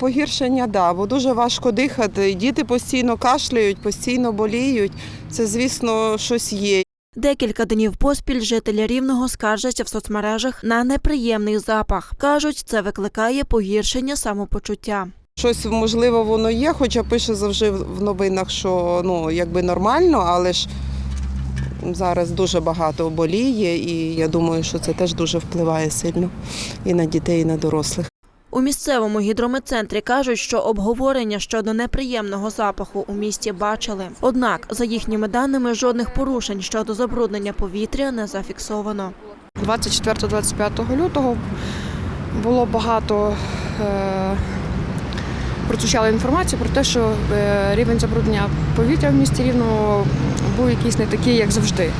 Погіршення, да, бо дуже важко дихати. Діти постійно кашляють, постійно боліють. Це, звісно, щось є. Декілька днів поспіль жителі рівного скаржаться в соцмережах на неприємний запах. кажуть, це викликає погіршення самопочуття. Щось можливо воно є, хоча пише завжди в новинах, що ну якби нормально, але ж зараз дуже багато боліє, і я думаю, що це теж дуже впливає сильно і на дітей, і на дорослих. У місцевому гідрометцентрі кажуть, що обговорення щодо неприємного запаху у місті бачили. Однак, за їхніми даними, жодних порушень щодо забруднення повітря не зафіксовано. 24-25 лютого було багато е, прозвучала інформація про те, що е, рівень забруднення повітря в місті Рівно був якийсь не такий, як завжди.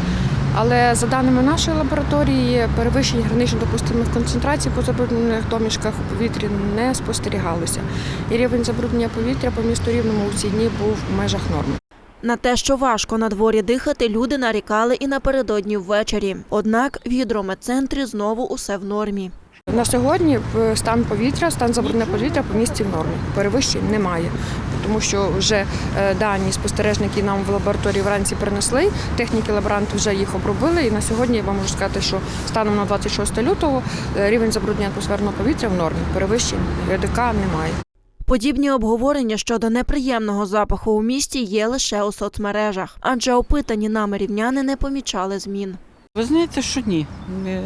Але за даними нашої лабораторії, перевищень гранично допустимих концентрацій по забруднених домішках у повітрі не спостерігалося. І рівень забруднення повітря по місту Рівному у ці дні був в межах норми. На те, що важко на дворі дихати, люди нарікали і напередодні ввечері. Однак в гідрометцентрі знову усе в нормі. На сьогодні стан повітря, стан забруднення повітря по місті в нормі. Перевищень немає, тому що вже е, дані спостережники нам в лабораторії вранці принесли. Техніки лаборанти вже їх обробили. І на сьогодні я вам можу сказати, що станом на 26 лютого е, рівень забруднення атмосферного повітря в нормі. Перевищень ГДК немає. Подібні обговорення щодо неприємного запаху у місті є лише у соцмережах, адже опитані нами рівняни не помічали змін. Ви знаєте, що ні, не,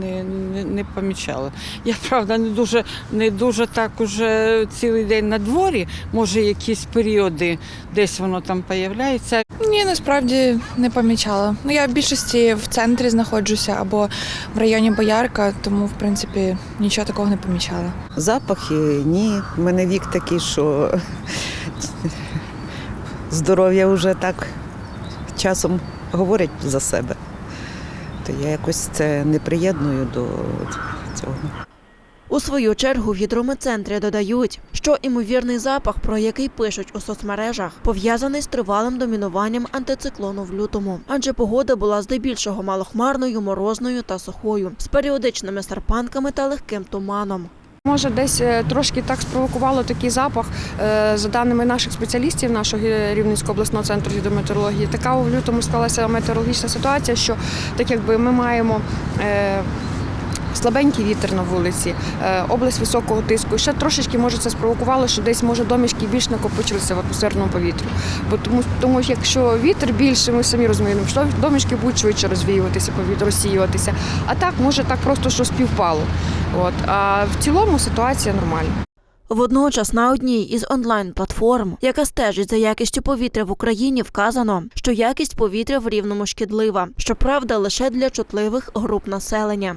не, не, не помічала. Я правда не дуже не дуже так уже цілий день на дворі. Може, якісь періоди десь воно там появляється. Ні, насправді не помічала. Ну я в більшості в центрі знаходжуся або в районі Боярка, тому в принципі нічого такого не помічала. Запахи ні. У мене вік такий, що здоров'я вже так часом говорить за себе. То я якось це не приєдную до цього. У свою чергу в гідрометцентрі додають, що імовірний запах, про який пишуть у соцмережах, пов'язаний з тривалим домінуванням антициклону в лютому, адже погода була здебільшого малохмарною, морозною та сухою, з періодичними серпанками та легким туманом. Може, десь е, трошки так спровокувало такий запах. Е, За даними наших спеціалістів, нашого Рівненського обласного центру гідрометеорології, така в лютому склалася метеорологічна ситуація, що так якби ми маємо. Слабенький вітер на вулиці, е, область високого тиску. Ще трошечки може це спровокувало, що десь може домішки більш накопичилися в атмосферному повітрі. Бо тому, тому що якщо вітер більше, ми самі розуміємо, що домішки будуть швидше розвіюватися, повітря розсіюватися. А так може так просто що співпало. От а в цілому ситуація нормальна. Водночас на одній із онлайн-платформ, яка стежить за якістю повітря в Україні, вказано, що якість повітря в рівному шкідлива, щоправда, лише для чутливих груп населення.